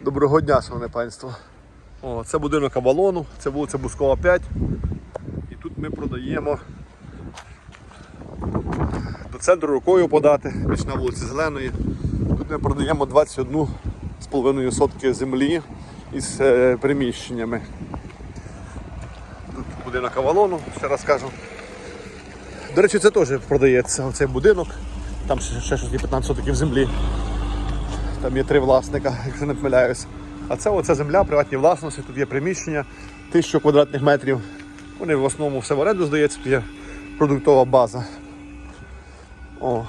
Доброго дня, шановне панство. О, це будинок Авалону, це вулиця Бускова 5. І тут ми продаємо до центру рукою подати, більш на вулиці Зеленої. Тут ми продаємо 21,5 сотки землі із е, приміщеннями. Тут будинок Авалону, ще раз кажу. До речі, це теж продається оцей будинок. Там ще, ще щось 15 сотиків землі. Там є три власника, якщо не помиляюсь. А це оця земля, приватні власності, тут є приміщення, тисячу квадратних метрів. Вони в основному все в оренду здається, тут є продуктова база. О.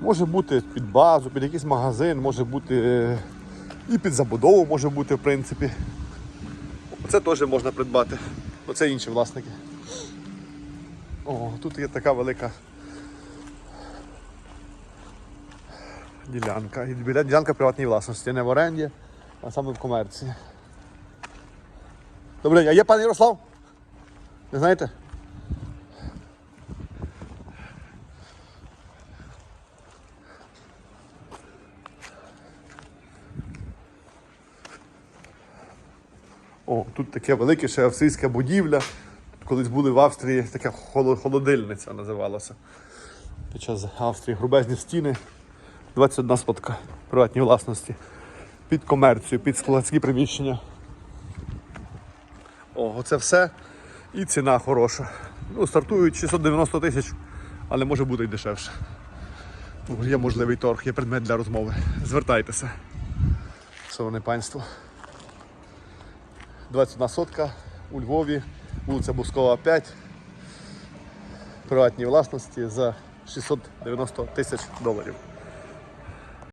Може бути під базу, під якийсь магазин, може бути е, і під забудову може бути, в принципі. Оце теж можна придбати. Оце інші власники. О, тут є така велика ділянка. І Ділянка приватної власності, не в оренді, а саме в комерції. Добре, а є пан Ярослав? Не знаєте? О, тут таке велике ще австрійська будівля. Колись були в Австрії така холодильниця називалася. Під час Австрії грубезні стіни, 21 спотка приватній власності. Під комерцію, під складські приміщення. О, оце все. І ціна хороша. Ну, стартують 690 тисяч, але може бути і дешевше. Є можливий торг, є предмет для розмови. Звертайтеся. Шановне панство. 21 сотка у Львові, вулиця Бускова 5. Приватній власності за 690 тисяч доларів.